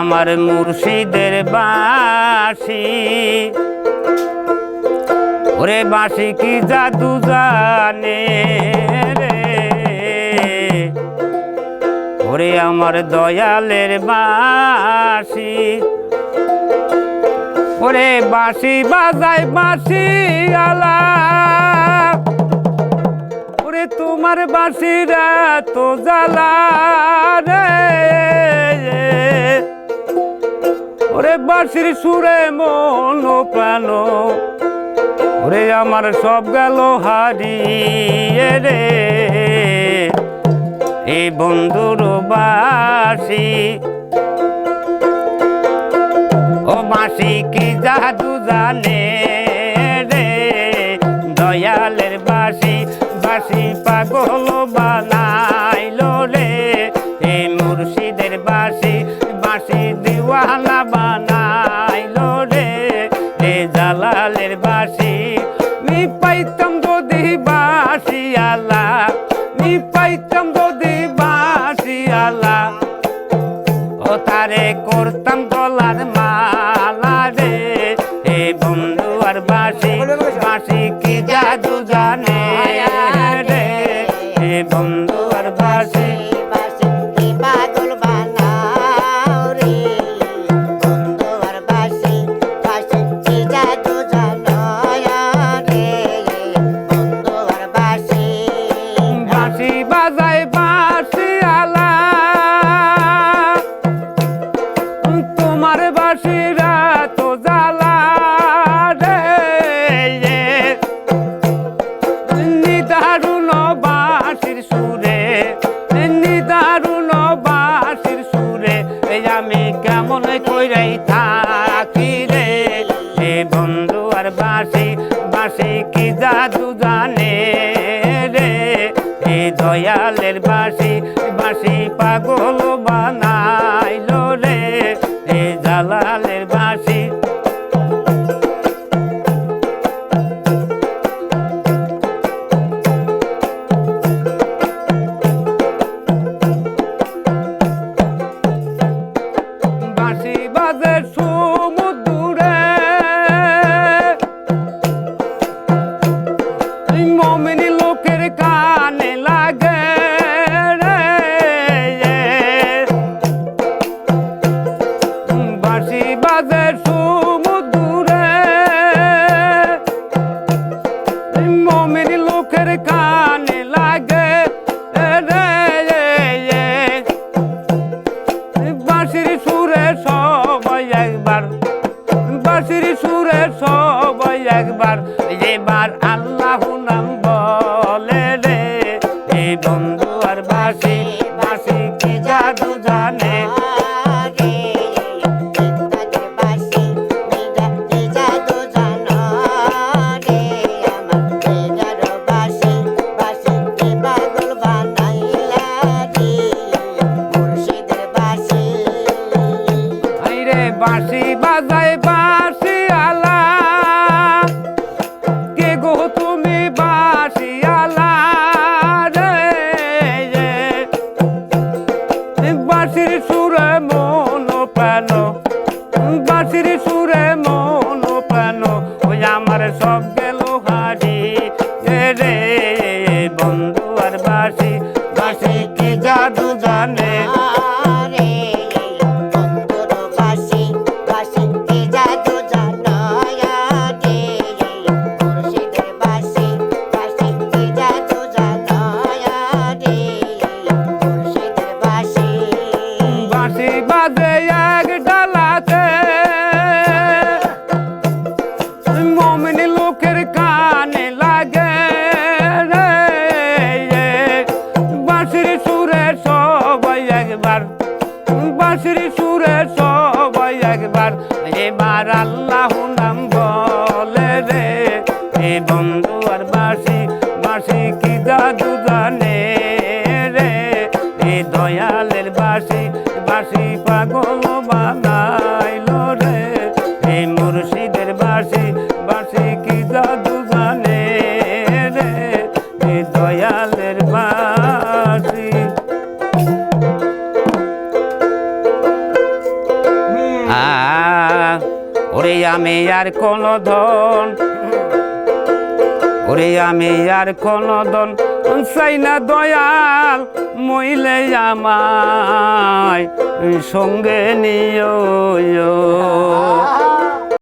আমার মুর্শিদের বাসি। ওরে বাঁশি কি জাদু জানে রে? ওরে আমার দয়ালের বাঁশি ওরে বাঁশি বাজায় বাঁশি আলা। ওরে তোমার বাঁশিরা তো জ্বালা রে। ওরে বাসির সুরে মন প্রাণ। ওরে আমার সব গেল হারিয়ে রে। এই বন্ধুর বাসি ও বাঁশি কি জাদু জানে রে? দয়ালের বাসি বাসি পাগল বানাইল বাঁশি মি পাইতাম যদি বাঁশি আলা, মি পাইতাম যদি বাঁশি আলা। ও তারে করতাম গলার মালা রে, এ বন্ধু আর বাঁশি বাঁশি কি জাদু জানে রে? এ বন্ধু আর বাসি তোমার বাঁশিরা তো জ্বালা রে। নিদারুণ বাঁশির সুরে, নিদারুণ বাঁশির সুরে, এই আমি কেমন কইরাই থাকি রে? এ বন্ধু আর বাঁশি বাঁশি কি জাদু জানে রে? এ দয়ালের বাঁশি বাঁশি পাগল রে এ জালালের বাঁশি বাজে সমুদ্রে মমিনী লোকের কানে লাগে। বাঁশির সুরে সবাই একবার, বাঁশির সুরে সবাই একবার, এবার সুরে মন প্রাণ ওই আমার সব একবার। বাঁশির সুরে সবাই একবার। এবার আল্লাহ নাম বলে রে। এ বন্ধু আর বাঁশি বাঁশি কি জাদু জানে রে? এ দয়ালের বাঁশি বাঁশি পাগল বানাইল রে। এ মুর্শিদের ওরে আমি আর কোন ধন। ওরে আমি আর কোন ধন। চাই না দয়াল মইলে আমায় সঙ্গে নিও